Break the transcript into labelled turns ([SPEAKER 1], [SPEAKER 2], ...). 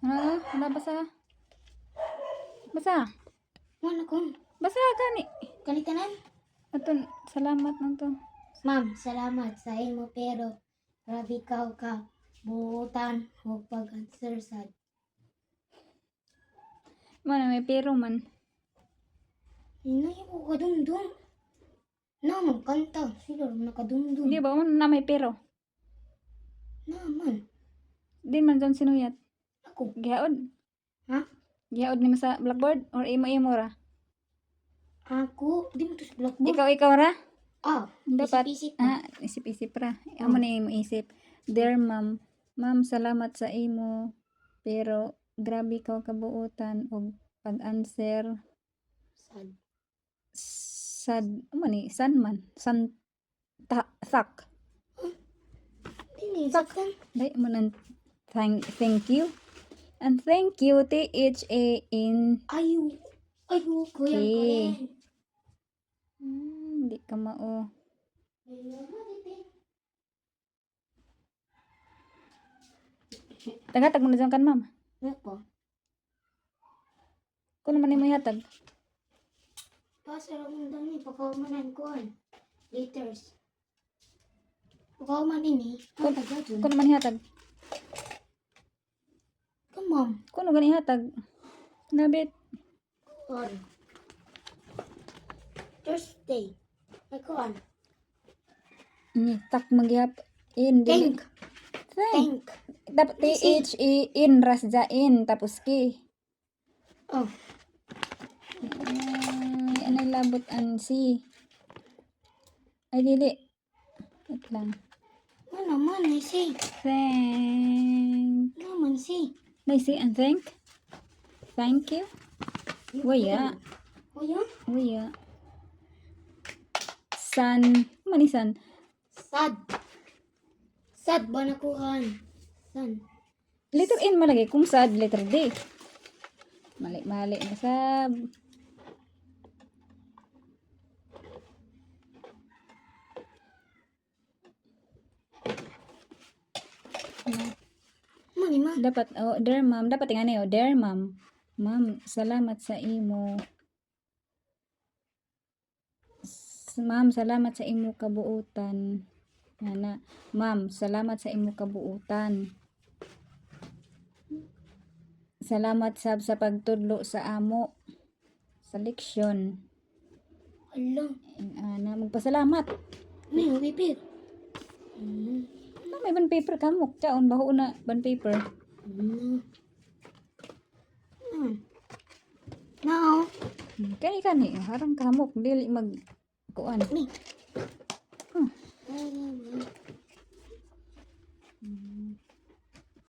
[SPEAKER 1] Ano? Wala basa. Basa.
[SPEAKER 2] Mana kung?
[SPEAKER 1] Basa gani.
[SPEAKER 2] Kalitanan?
[SPEAKER 1] Aton, salamat nang to.
[SPEAKER 2] Ma'am, salamat sa imo pero grabe ka ka buutan o pag-answer sad.
[SPEAKER 1] Mana may pero man.
[SPEAKER 2] Inay ko kadumdum. Naman kanta. Rin nakadumdum.
[SPEAKER 1] Di ba man na may pero?
[SPEAKER 2] Naman.
[SPEAKER 1] Di man dyan sinuyat.
[SPEAKER 2] Ako.
[SPEAKER 1] Gihaod.
[SPEAKER 2] Ha?
[SPEAKER 1] Gihaod ni mo sa blackboard or imo-imo ra?
[SPEAKER 2] Ako. Di mo to sa blackboard.
[SPEAKER 1] Ikaw ikaw ra?
[SPEAKER 2] Ah.
[SPEAKER 1] Dapat.
[SPEAKER 2] Isip-isip.
[SPEAKER 1] Ah, isip-isip ra. Amo na imo isip. Dear ma'am, ma'am salamat sa imo pero grabe ka kabuutan og pag-answer
[SPEAKER 2] Sad.
[SPEAKER 1] sad amo ni san man san ta, sak
[SPEAKER 2] Dini, saktan.
[SPEAKER 1] Dai mo nang thank, thank you. And thank you THA in
[SPEAKER 2] Ayu. Ayu, kuya
[SPEAKER 1] Okay.
[SPEAKER 2] ko yan.
[SPEAKER 1] hmm, di ka mao. Tagatag mo na dyan kan ma'am.
[SPEAKER 2] Ano po?
[SPEAKER 1] Kung naman mo hatag.
[SPEAKER 2] Pasara mo dami. Pagkaumanan ko. Liters. Pagkaumanin eh.
[SPEAKER 1] Kung naman hatag.
[SPEAKER 2] On.
[SPEAKER 1] Naman gani hatag. Nabit.
[SPEAKER 2] Kuan. Thursday. Ay kuan.
[SPEAKER 1] Ni tak magyap in dili.
[SPEAKER 2] Thank.
[SPEAKER 1] Thank.
[SPEAKER 2] Thank.
[SPEAKER 1] Dapat THA in rasja in tapos ki.
[SPEAKER 2] Oh.
[SPEAKER 1] Ay, anay labot an si. Ay dili. Wait lang.
[SPEAKER 2] Ano man eh si.
[SPEAKER 1] Thank.
[SPEAKER 2] Naman si.
[SPEAKER 1] Si and thank. Thank you. Waya.
[SPEAKER 2] Kuya?
[SPEAKER 1] Waya. San. Manisan.
[SPEAKER 2] Sad. Sad ba na kuhan? San?
[SPEAKER 1] Letter N malagay. Kung sad, letter D. Mali-mali na sab. Dapat, oh, dear ma'am. Dapat nga oh, dear ma'am. Ma'am, salamat sa imo. Ma'am, salamat sa imo kabuutan. Yana. Ma'am, salamat sa imo kabuutan. Salamat sab sa pagtudlo sa amo sa leksyon.
[SPEAKER 2] Hala.
[SPEAKER 1] Ana, magpasalamat.
[SPEAKER 2] May bibir. Hmm.
[SPEAKER 1] Na may ban paper kamok. Chaon baho na ban paper.
[SPEAKER 2] Hmm. Hmm. Now.
[SPEAKER 1] Hmm, Kani kani harang kamok dili mag kuan.
[SPEAKER 2] Ay,